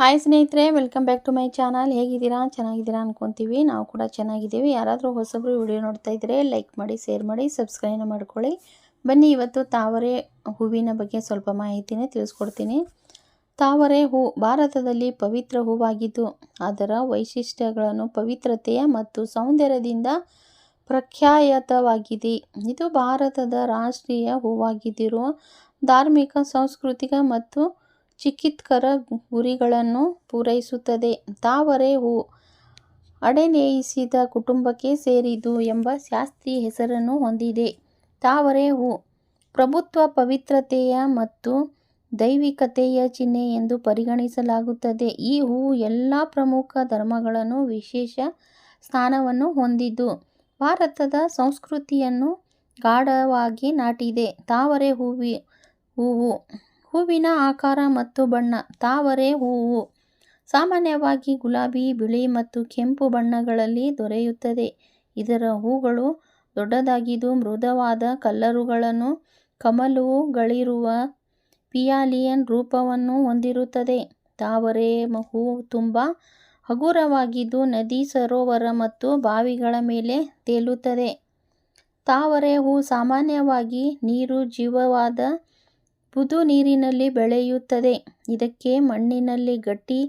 Hi ಸ್ನೇಹಿತರೆ welcome back to my channel ಹೇಗಿದ್ದೀರಾ? ಚೆನ್ನಾಗಿದ್ದೀರಾ ಅನ್ಕೊತೀವಿ. ನಾವು ಕೂಡ ಚೆನ್ನಾಗಿದ್ದೀವಿ. ಯಾರಾದರೂ ಹೊಸಬ್ರು ವಿಡಿಯೋ ನೋಡ್ತಾ ಇದ್ದರೆ ಲೈಕ್ ಮಾಡಿ ಶೇರ್ ಮಾಡಿ ಸಬ್ಸ್ಕ್ರೈಬ್ ಮಾಡ್ಕೊಳ್ಳಿ. ಬನ್ನಿ, ಇವತ್ತು ತಾವರೆ ಹೂವಿನ ಬಗ್ಗೆ ಸ್ವಲ್ಪ ಮಾಹಿತಿನೇ ತಿಳಿಸ್ಕೊಡ್ತೀನಿ. ತಾವರೆ ಹೂ ಭಾರತದಲ್ಲಿ ಪವಿತ್ರ ಹೂವಾಗಿದ್ದು, ಅದರ ವೈಶಿಷ್ಟ್ಯಗಳನ್ನು ಪವಿತ್ರತೆಯ ಮತ್ತು ಸೌಂದರ್ಯದಿಂದ ಪ್ರಖ್ಯಾತವಾಗಿದೆ. ಇದು ಭಾರತದ ರಾಷ್ಟ್ರೀಯ ಹೂವಾಗಿದ್ದಿರುವ ಧಾರ್ಮಿಕ, ಸಾಂಸ್ಕೃತಿಕ ಮತ್ತು ಚಿಕಿತ್ಕರ ಗುರಿಗಳನ್ನು ಪೂರೈಸುತ್ತದೆ. ತಾವರೆ ಹೂ ಅಡೆನೇಯಿಸಿದ ಕುಟುಂಬಕ್ಕೆ ಸೇರಿದ್ದು ಎಂಬ ಶಾಸ್ತ್ರೀಯ ಹೆಸರನ್ನು ಹೊಂದಿದೆ. ತಾವರೆ ಹೂ ಪ್ರಭುತ್ವ, ಪವಿತ್ರತೆಯ ಮತ್ತು ದೈವಿಕತೆಯ ಚಿಹ್ನೆ ಎಂದು ಪರಿಗಣಿಸಲಾಗುತ್ತದೆ. ಈ ಹೂ ಎಲ್ಲ ಪ್ರಮುಖ ಧರ್ಮಗಳನ್ನು ವಿಶೇಷ ಸ್ಥಾನವನ್ನು ಹೊಂದಿದ್ದು, ಭಾರತದ ಸಂಸ್ಕೃತಿಯನ್ನು ಗಾಢವಾಗಿ ನಾಟಿದೆ. ತಾವರೆ ಹೂವಿ, ಹೂವು ಹೂವಿನ ಆಕಾರ ಮತ್ತು ಬಣ್ಣ, ತಾವರೆ ಹೂವು. ಸಾಮಾನ್ಯವಾಗಿ ಗುಲಾಬಿ, ಬಿಳಿ ಮತ್ತು ಕೆಂಪು ಬಣ್ಣಗಳಲ್ಲಿ ದೊರೆಯುತ್ತದೆ. ಇದರ ಹೂಗಳು ದೊಡ್ಡದಾಗಿದ್ದು ಮೃದುವಾದ ಕಲ್ಲರುಗಳನ್ನು ಕಮಲುಗಳಿರುವ ಪಿಯಾಲಿಯನ್ ರೂಪವನ್ನು ಹೊಂದಿರುತ್ತದೆ. ತಾವರೆ ಹೂ ತುಂಬ ಹಗುರವಾಗಿದ್ದು ನದಿ, ಸರೋವರ ಮತ್ತು ಬಾವಿಗಳ ಮೇಲೆ ತೇಲುತ್ತದೆ. ತಾವರೆ ಹೂ ಸಾಮಾನ್ಯವಾಗಿ ನೀರು, ಜೀವವಾದ ಬುದು ನೀರಿನಲ್ಲಿ ಬೆಳೆಯುತ್ತದೆ. ಇದಕ್ಕೆ ಮಣ್ಣಿನಲ್ಲಿ ಗಟ್ಟಿ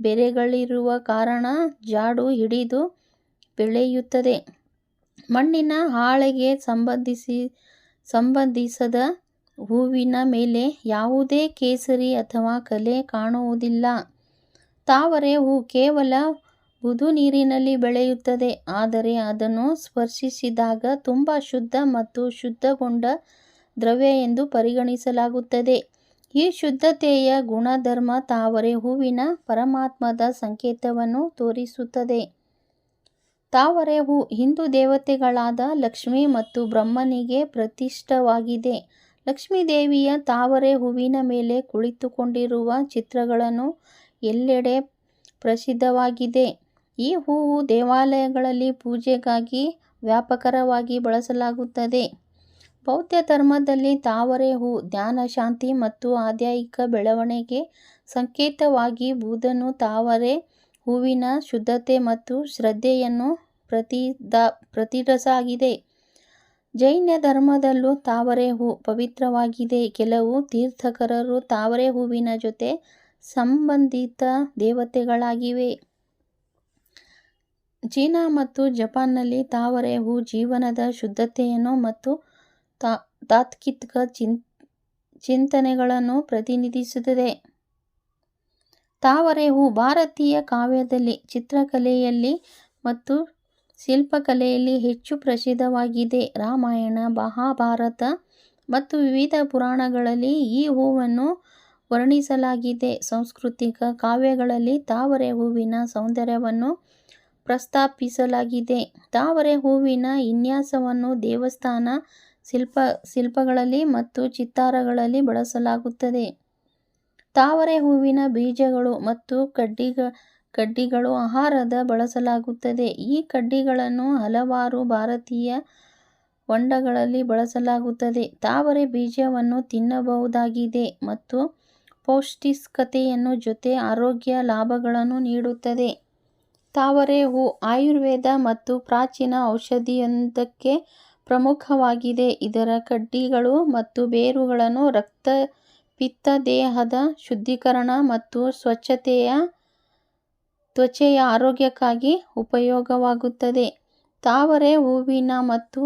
ಬೇರುಗಳಿರುವ ಕಾರಣ ಜಾಡು ಹಿಡಿದು ಬೆಳೆಯುತ್ತದೆ. ಮಣ್ಣಿನ ಹಾಳೆಗೆ ಸಂಬಂಧಿಸಿ, ಸಂಬಂಧಿಸದ ಹೂವಿನ ಮೇಲೆ ಯಾವುದೇ ಕೇಸರಿ ಅಥವಾ ಕಲೆ ಕಾಣುವುದಿಲ್ಲ. ತಾವರೆ ಹೂ ಕೇವಲ ಬುದು ನೀರಿನಲ್ಲಿ ಬೆಳೆಯುತ್ತದೆ. ಆದರೆ ಅದನ್ನು ಸ್ಪರ್ಶಿಸಿದಾಗ ತುಂಬ ಶುದ್ಧ ಮತ್ತು ಶುದ್ಧಗೊಂಡ ದ್ರವ್ಯ ಎಂದು ಪರಿಗಣಿಸಲಾಗುತ್ತದೆ. ಈ ಶುದ್ಧತೆಯ ಗುಣಧರ್ಮ ತಾವರೆ ಹೂವಿನ ಪರಮಾತ್ಮದ ಸಂಕೇತವನ್ನು ತೋರಿಸುತ್ತದೆ. ತಾವರೆ ಹೂ ಹಿಂದೂ ದೇವತೆಗಳಾದ ಲಕ್ಷ್ಮಿ ಮತ್ತು ಬ್ರಹ್ಮನಿಗೆ ಪ್ರತಿಷ್ಠವಾಗಿದೆ. ಲಕ್ಷ್ಮೀದೇವಿಯ ತಾವರೆ ಹೂವಿನ ಮೇಲೆ ಕುಳಿತುಕೊಂಡಿರುವ ಚಿತ್ರಗಳನ್ನು ಎಲ್ಲೆಡೆ ಪ್ರಸಿದ್ಧವಾಗಿದೆ. ಈ ಹೂವು ದೇವಾಲಯಗಳಲ್ಲಿ ಪೂಜೆಗಾಗಿ ವ್ಯಾಪಕರವಾಗಿ ಬಳಸಲಾಗುತ್ತದೆ. ಬೌದ್ಧ ಧರ್ಮದಲ್ಲಿ ತಾವರೆ ಹೂ ಧ್ಯಾನ ಶಾಂತಿ ಮತ್ತು ಆಧ್ಯಾಯಿಕ ಬೆಳವಣಿಗೆ ಸಂಕೇತವಾಗಿ ಬುದ್ಧನು ತಾವರೆ ಹೂವಿನ ಶುದ್ಧತೆ ಮತ್ತು ಶ್ರದ್ಧೆಯನ್ನು ಪ್ರತಿದ, ಪ್ರತಿರಸಾಗಿದೆ. ಜೈನ ಧರ್ಮದಲ್ಲೂ ತಾವರೆ ಹೂ ಪವಿತ್ರವಾಗಿದೆ. ಕೆಲವು ತೀರ್ಥಕರರು ತಾವರೆ ಹೂವಿನ ಜೊತೆ ಸಂಬಂಧಿತ ದೇವತೆಗಳಾಗಿವೆ. ಚೀನಾ ಮತ್ತು ಜಪಾನ್ನಲ್ಲಿ ತಾವರೆ ಹೂ ಜೀವನದ ಶುದ್ಧತೆಯನ್ನು ಮತ್ತು ತಾತ್ವಿಕ ಚಿನ್, ಚಿಂತನೆಗಳನ್ನು ಪ್ರತಿನಿಧಿಸುತ್ತದೆ. ತಾವರೆ ಹೂ ಭಾರತೀಯ ಕಾವ್ಯದಲ್ಲಿ, ಚಿತ್ರಕಲೆಯಲ್ಲಿ ಮತ್ತು ಶಿಲ್ಪಕಲೆಯಲ್ಲಿ ಹೆಚ್ಚು ಪ್ರಸಿದ್ಧವಾಗಿದೆ. ರಾಮಾಯಣ, ಮಹಾಭಾರತ ಮತ್ತು ವಿವಿಧ ಪುರಾಣಗಳಲ್ಲಿ ಈ ಹೂವನ್ನು ವರ್ಣಿಸಲಾಗಿದೆ. ಸಾಂಸ್ಕೃತಿಕ ಕಾವ್ಯಗಳಲ್ಲಿ ತಾವರೆ ಹೂವಿನ ಸೌಂದರ್ಯವನ್ನು ಪ್ರಸ್ತಾಪಿಸಲಾಗಿದೆ. ತಾವರೆ ಹೂವಿನ ವಿನ್ಯಾಸವನ್ನು ದೇವಸ್ಥಾನ ಶಿಲ್ಪ, ಶಿಲ್ಪಗಳಲ್ಲಿ ಮತ್ತು ಚಿತ್ತಾರಗಳಲ್ಲಿ ಬಳಸಲಾಗುತ್ತದೆ. ತಾವರೆ ಹೂವಿನ ಬೀಜಗಳು ಮತ್ತು ಕಡ್ಡಿಗ, ಕಡ್ಡಿಗಳು ಆಹಾರದ ಬಳಸಲಾಗುತ್ತದೆ. ಈ ಕಡ್ಡಿಗಳನ್ನು ಹಲವಾರು ಭಾರತೀಯ ಹೊಂಡಗಳಲ್ಲಿ ಬಳಸಲಾಗುತ್ತದೆ. ತಾವರೆ ಬೀಜವನ್ನು ತಿನ್ನಬಹುದಾಗಿದೆ ಮತ್ತು ಪೌಷ್ಟಿಕತೆಯನ್ನು ಜೊತೆ ಆರೋಗ್ಯ ಲಾಭಗಳನ್ನು ನೀಡುತ್ತದೆ. ತಾವರೆ ಹೂ ಆಯುರ್ವೇದ ಮತ್ತು ಪ್ರಾಚೀನ ಔಷಧಿಯೊಂದಕ್ಕೆ ಪ್ರಮುಖವಾಗಿದೆ. ಇದರ ಕಡ್ಡಿಗಳು ಮತ್ತು ಬೇರುಗಳನ್ನು ರಕ್ತ, ಪಿತ್ತ, ದೇಹದ ಶುದ್ಧೀಕರಣ ಮತ್ತು ಸ್ವಚ್ಛತೆಯ, ತ್ವಚೆಯ ಆರೋಗ್ಯಕ್ಕಾಗಿ ಉಪಯೋಗವಾಗುತ್ತದೆ. ತಾವರೆ ಹೂವಿನ ಮತ್ತು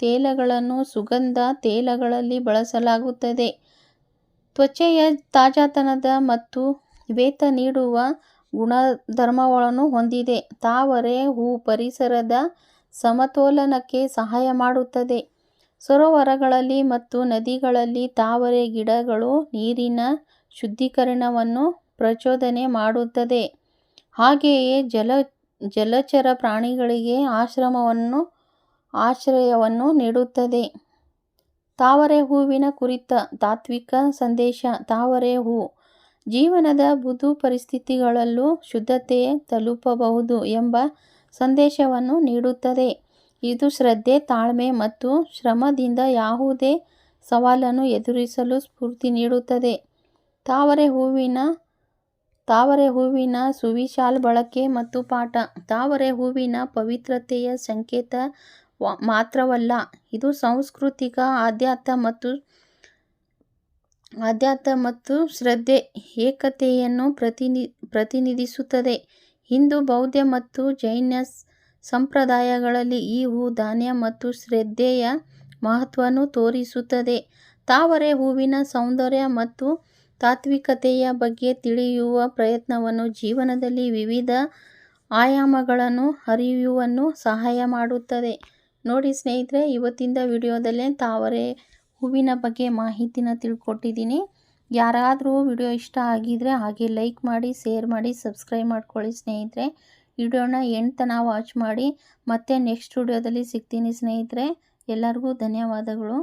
ತೇಲಗಳನ್ನು ಸುಗಂಧ ತೇಲಗಳಲ್ಲಿ ಬಳಸಲಾಗುತ್ತದೆ. ತ್ವಚೆಯ ತಾಜಾತನದ ಮತ್ತು ವೇತ ನೀಡುವ ಗುಣಧರ್ಮಗಳನ್ನು ಹೊಂದಿದೆ. ತಾವರೆ ಹೂ ಪರಿಸರದ ಸಮತೋಲನಕ್ಕೆ ಸಹಾಯ ಮಾಡುತ್ತದೆ. ಸರೋವರಗಳಲ್ಲಿ ಮತ್ತು ನದಿಗಳಲ್ಲಿ ತಾವರೆ ಗಿಡಗಳು ನೀರಿನ ಶುದ್ಧೀಕರಣವನ್ನು ಪ್ರಚೋದನೆ ಮಾಡುತ್ತದೆ. ಹಾಗೆಯೇ ಜಲ, ಜಲಚರ ಪ್ರಾಣಿಗಳಿಗೆ ಆಶ್ರಮವನ್ನು, ಆಶ್ರಯವನ್ನು ನೀಡುತ್ತದೆ. ತಾವರೆ ಹೂವಿನ ಕುರಿತ ತಾತ್ವಿಕ ಸಂದೇಶ, ತಾವರೆ ಹೂ ಜೀವನದ ಬುದು ಪರಿಸ್ಥಿತಿಗಳಲ್ಲೂ ಶುದ್ಧತೆ ತಲುಪಬಹುದು ಎಂಬ ಸಂದೇಶವನ್ನು ನೀಡುತ್ತದೆ. ಇದು ಶ್ರದ್ಧೆ, ತಾಳ್ಮೆ ಮತ್ತು ಶ್ರಮದಿಂದ ಯಾವುದೇ ಸವಾಲನ್ನು ಎದುರಿಸಲು ಸ್ಫೂರ್ತಿ ನೀಡುತ್ತದೆ. ತಾವರೆ ಹೂವಿನ ತಾವರೆ ಹೂವಿನ ಸುವಿಶಾಲ್ ಬಳಕೆ ಮತ್ತು ಪಾಠ. ತಾವರೆ ಹೂವಿನ ಪವಿತ್ರತೆಯ ಸಂಕೇತ ಮಾತ್ರವಲ್ಲ, ಇದು ಸಾಂಸ್ಕೃತಿಕ ಆಧ್ಯಾತ್ಮ ಮತ್ತು ಆಧ್ಯಾತ್ಮ ಮತ್ತು ಶ್ರದ್ಧೆ, ಏಕತೆಯನ್ನು ಪ್ರತಿನಿ, ಪ್ರತಿನಿಧಿಸುತ್ತದೆ. ಹಿಂದೂ ಬೌದ್ಧ ಮತ್ತು ಜೈನ ಸಂಪ್ರದಾಯಗಳಲ್ಲಿ ಈ ಹೂ ಧಾನ್ಯ ಮತ್ತು ಶ್ರದ್ಧೆಯ ಮಹತ್ವವನ್ನು ತೋರಿಸುತ್ತದೆ. ತಾವರೆ ಹೂವಿನ ಸೌಂದರ್ಯ ಮತ್ತು ತಾತ್ವಿಕತೆಯ ಬಗ್ಗೆ ತಿಳಿಯುವ ಪ್ರಯತ್ನವನ್ನು ಜೀವನದಲ್ಲಿ ವಿವಿಧ ಆಯಾಮಗಳನ್ನು ಅರಿಯುವನ್ನು ಸಹಾಯ ಮಾಡುತ್ತದೆ. ನೋಡಿ ಸ್ನೇಹಿತರೆ ಇವತ್ತಿಂದ ವಿಡಿಯೋದಲ್ಲೇ ತಾವರೆ ಹೂವಿನ ಬಗ್ಗೆ ಮಾಹಿತಿನ ತಿಳ್ಕೊಟ್ಟಿದ್ದೀನಿ. ಯಾರಾದರೂ ವಿಡಿಯೋ ಇಷ್ಟ ಆಗಿದರೆ ಹಾಗೆ ಲೈಕ್ ಮಾಡಿ, ಶೇರ್ ಮಾಡಿ, ಸಬ್ಸ್ಕ್ರೈಬ್ ಮಾಡ್ಕೊಳ್ಳಿ ಸ್ನೇಹಿತರೆ. ವಿಡಿಯೋನ ತನ ವಾಚ್ ಮಾಡಿ. ಮತ್ತೆ ನೆಕ್ಸ್ಟ್ ವಿಡಿಯೋದಲ್ಲಿ ಸಿಗ್ತೀನಿ ಸ್ನೇಹಿತರೆ. ಎಲ್ಲರಿಗೂ ಧನ್ಯವಾದಗಳು.